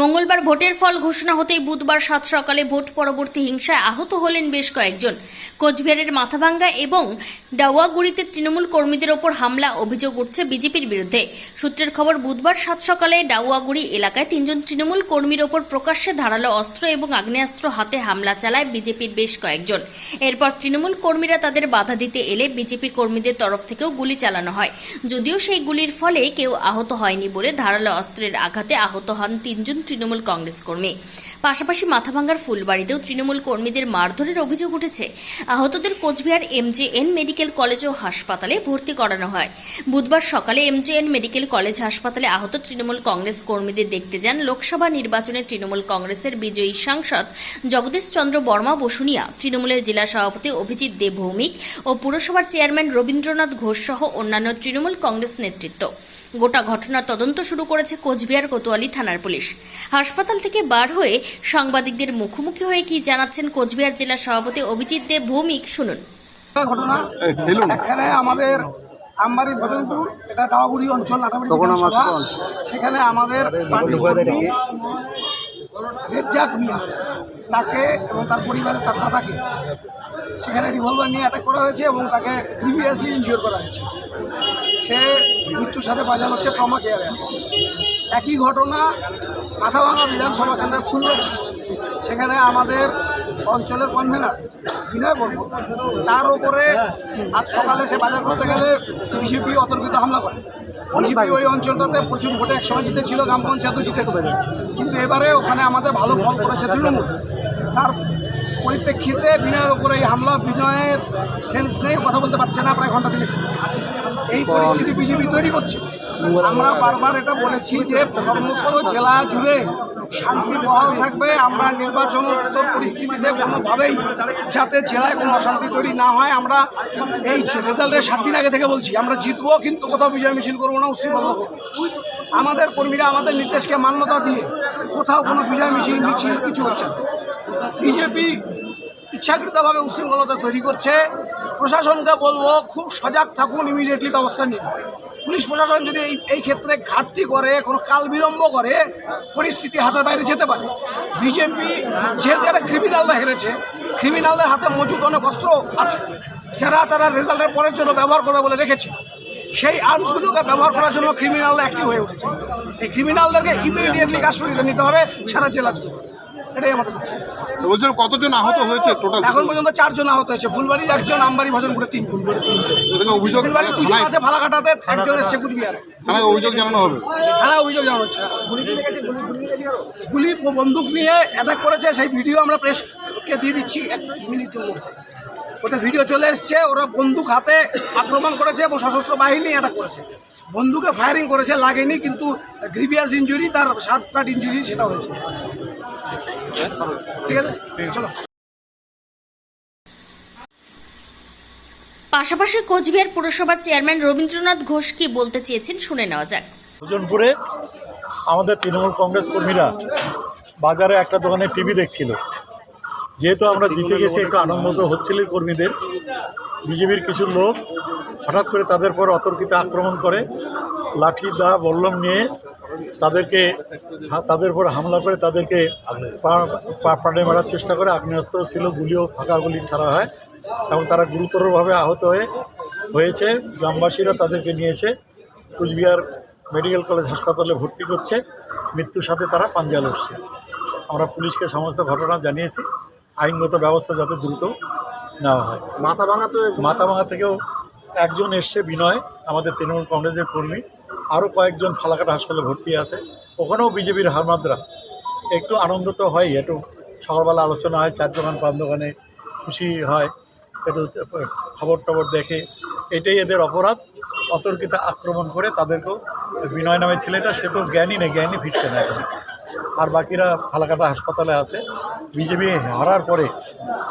মঙ্গলবার ভোটের ফল ঘোষণা হতেই বুধবার সাত সকালে ভোট পরবর্তী হিংসায় আহত হলেন বেশ কয়েকজন। কোচবিহারের মাথাভাঙ্গা এবং ডাওয়াগুড়িতে তৃণমূল কর্মীদের ওপর হামলা, অভিযোগ উঠছে বিজেপির বিরুদ্ধে। সূত্রের খবর, বুধবার সাত সকালে ডাওয়াগুড়ি এলাকায় তিনজন তৃণমূল কর্মীর ওপর প্রকাশ্যে ধারালো অস্ত্র এবং আগ্নেয়াস্ত্র হাতে হামলা চালায় বিজেপির বেশ কয়েকজন। এরপর তৃণমূল কর্মীরা তাদের বাধা দিতে এলে বিজেপি কর্মীদের তরফ থেকেও গুলি চালানো হয়। যদিও সেই গুলির ফলে কেউ আহত হয়নি বলে ধারালো অস্ত্রের আঘাতে আহত হন তিনজন তৃণমূল কংগ্রেস কর্মী। পাশাপাশি মাথাভাঙ্গার ফুলবাড়িতেও তৃণমূল কর্মীদের মারধরের অভিযোগ উঠেছে। আহতদের কোচবিহার এমজেএন মেডিকেল কলেজ ও হাসপাতালে ভর্তি করানো হয়। বুধবার সকালে এমজেএন মেডিকেল কলেজ হাসপাতালে আহত তৃণমূল কংগ্রেস কর্মীদের দেখতে যান লোকসভা নির্বাচনে তৃণমূল কংগ্রেসের বিজয়ী সাংসদ জগদীশ চন্দ্র বর্মা বসুনিয়া, তৃণমূলের জেলা সভাপতি অভিজিৎ দেব ভৌমিক ও পুরসভার চেয়ারম্যান রবীন্দ্রনাথ ঘোষ সহ অন্যান্য তৃণমূল কংগ্রেস নেতৃত্ব। গোটা ঘটনা তদন্ত শুরু করেছে কোচবিহার কোতোয়ালি থানার পুলিশ। হাসপাতাল থেকে বার হয়ে সাংবাদিকদের মুখোমুখি হয়ে কি জানাচ্ছেন কোচবিহার জেলা সভাপতি অভিজিৎ দেব ভৌমিক শুনুন। ঘটনা এখানে আমাদের আমবাড়ি ভদনপুর এটা ডাওয়াগুড়ি অঞ্চল। সেখানে আমাদের রেজ্জাক মিয়া তাকে এবং তার পরিবারের তার দাদাকে সেখানে রিভলভার নিয়ে অ্যাটাক করা হয়েছে এবং তাকে প্রিভিয়াসলি ইনজিওর করা হয়েছে। সে মৃত্যুর সাথে বাজার হচ্ছে ট্রমা কেয়ারে আছে। একই ঘটনা মাথাভাঙা বিধানসভা কেন্দ্রের ফুলবাড়ি। সেখানে আমাদের অঞ্চলের কনভেনার বিনয় বর্ম তার ওপরে আজ সকালে সে বাজার করতে গেলে বিজেপি অতর্কিত হামলা করে। বিজেপি ওই অঞ্চলটাতে প্রচুর ভোটে একসময় জিতেছিল, গ্রাম পঞ্চায়েতও জিতেছে। কিন্তু এবারে ওখানে আমাদের ভালো ফল করেছে তৃণমূল। তার পরিপ্রেক্ষিতে বিনয়ের ওপরে এই হামলা, বিনয়ের সেন্স নেই কথা বলতে পারছে না, প্রায় ঘণ্টা দিনে এই পরিস্থিতি বিজেপি তৈরি করছে। আমরা বারবার এটা বলেছি যে সমস্ত জেলা জুড়ে শান্তি বহাল থাকবে। আমরা নির্বাচনোত্তর পরিস্থিতিতে কোনোভাবেই যাতে জেলায় কোনো অশান্তি তৈরি না হয়। আমরা এই রেজাল্টের সাত দিন আগে থেকে বলছি, আমরা জিতবো কিন্তু কোথাও বিজয় মিছিল করব না উশৃঙ্খলা আমাদের কর্মীরা আমাদের নির্দেশকে মান্যতা দিয়ে কোথাও কোনো বিজয় মিছিল মিছিল কিছু হচ্ছে না। বিজেপি ইচ্ছাকৃতভাবে উশৃঙ্খলতা তৈরি করছে। প্রশাসনকে বলব, খুব সজাগ থাকুন ইমিডিয়েটলি ব্যবস্থা নিন। পুলিশ প্রশাসন যদি এই এই ক্ষেত্রে ঘাটতি করে, কোনো কাল বিলম্ব করে, পরিস্থিতি হাতের বাইরে যেতে পারে। বিজেপি যেহেতু একটা ক্রিমিনালরা হেরেছে ক্রিমিনালদের হাতে মজুদ অনেক অস্ত্র আছে, যারা তারা রেজাল্টের পরের জন্য ব্যবহার করবে বলে রেখেছে। সেই আর্মসগুলোকে ব্যবহার করার জন্য ক্রিমিনালরা অ্যাক্টিভ হয়ে উঠেছে। এই ক্রিমিনালদেরকে ইমিডিয়েটলি কাস্টডিতে নিতে হবে সারা জেলা জুড়ে। এটাই আমাদের বলছিলাম কতজন আহত হয়েছে টোটাল এখন পর্যন্ত চারজন আহত হয়েছে। ফুলবাড়ি একজন আমবাড়ি ভজনপুরে তিন। ফুলবাড়ি এটাকে অভিযোগ ফুলবাড়ি দুজন আছে ফালাকাটাতে একজন এসছে কুচবিহারে। থানায় অভিযোগ জানানো হবে? থানা অভিযোগ জানানো হচ্ছে। গুলি বন্দুক নিয়ে অ্যাটাক করেছে। সেই ভিডিও আমরা প্রেসকে দিয়ে দিচ্ছি এক মিনিটের মধ্যে। ওতে ভিডিও চলে এসছে। ওরা বন্দুক হাতে আক্রমণ করেছে এবং সশস্ত্র বাহিনী অ্যাটাক করেছে। বন্দুকে ফায়ারিং করেছে লাগেনি কিন্তু গ্রিভিয়াস ইঞ্জুরি তার সাত কাট ইঞ্জুরি সেটা হয়েছে। ঠিক আছে? চলো। পাশাপাশি কোচবিহার পুরসভার চেয়ারম্যান রবীন্দ্রনাথ ঘোষ কি বলতে চেয়েছেন শুনে নেওয়া যাক। ভোজনপুরে আমাদের তৃণমূল কংগ্রেস কর্মীরা বাজারে একটা দোকানে টিভি দেখছিল। যেহেতু আমরা জিতে গেছি একটু আনন্দ হচ্ছিল কর্মীদের। বিজেপির কিছু লোক হঠাৎ করে তাদের পর অতর্কিত আক্রমণ করে লাঠি দা বল্লম নিয়ে তাদেরকে তাদের উপর হামলা করে তাদেরকে পা- পা- প্রাণে মারার চেষ্টা করে। আগ্নেয়াস্ত্র ছিল গুলিও ফাঁকা গুলি ছাড়া হয় এবং তারা গুরুতরভাবে আহত হয়ে হয়েছে। গ্রামবাসীরা তাদেরকে নিয়ে এসে কুচবিহার মেডিকেল কলেজ হাসপাতালে ভর্তি করছে। মৃত্যুর সাথে তারা পাঞ্জা লড়ছে। আমরা পুলিশকে সমস্ত ঘটনা জানিয়েছি। আইনগত ব্যবস্থা যাতে দ্রুত নেওয়া হয়। মাথা ভাঙা তো মাথাভাঙা থেকেও একজন এসছে বিনয়, আমাদের তৃণমূল কংগ্রেসের কর্মী। আরও কয়েকজন ফালাকাটা হাসপাতালে ভর্তি আছে। ওখানেও বিজেপির হারমাদরা একটু আনন্দ তো হয় একটু সকালবেলা আলোচনা হয় চার দোকান, পান দোকানে খুশি হয়, একটু খবর টবর দেখে। এটাই এদের অপরাধ। অতর্কিত আক্রমণ করে তাদেরকেও বিনয় নামে ছেলেটা, সে তো জ্ঞানী নেই, জ্ঞানী ফিরছে না এখন। আর বাকিরা ফালাকাটা হাসপাতালে আছে। বিজেপি হারার পরে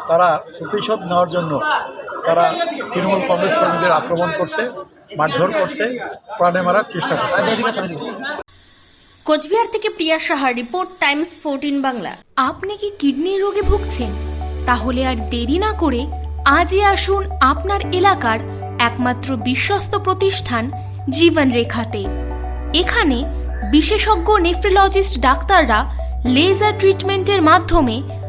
তারা প্রতিশোধ নেওয়ার জন্য তারা তৃণমূল কংগ্রেস কর্মীদের আক্রমণ করছে মারধর করছে প্রাণে মারার চেষ্টা করছে। কোচবিহার থেকে প্রিয়া সাহার রিপোর্ট টাইমস ফোরটিন বাংলা। আপনি কি কিডনি রোগে ভুগছেন? তাহলে আর দেরি না করে আজই আসুন আপনার এলাকার একমাত্র বিশ্বস্ত প্রতিষ্ঠান জীবন রেখাতে এখানে বিশেষজ্ঞ নেফ্রোলজিস্ট ডাক্তাররা লেজার ট্রিটমেন্টের মাধ্যমে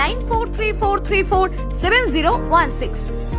943434701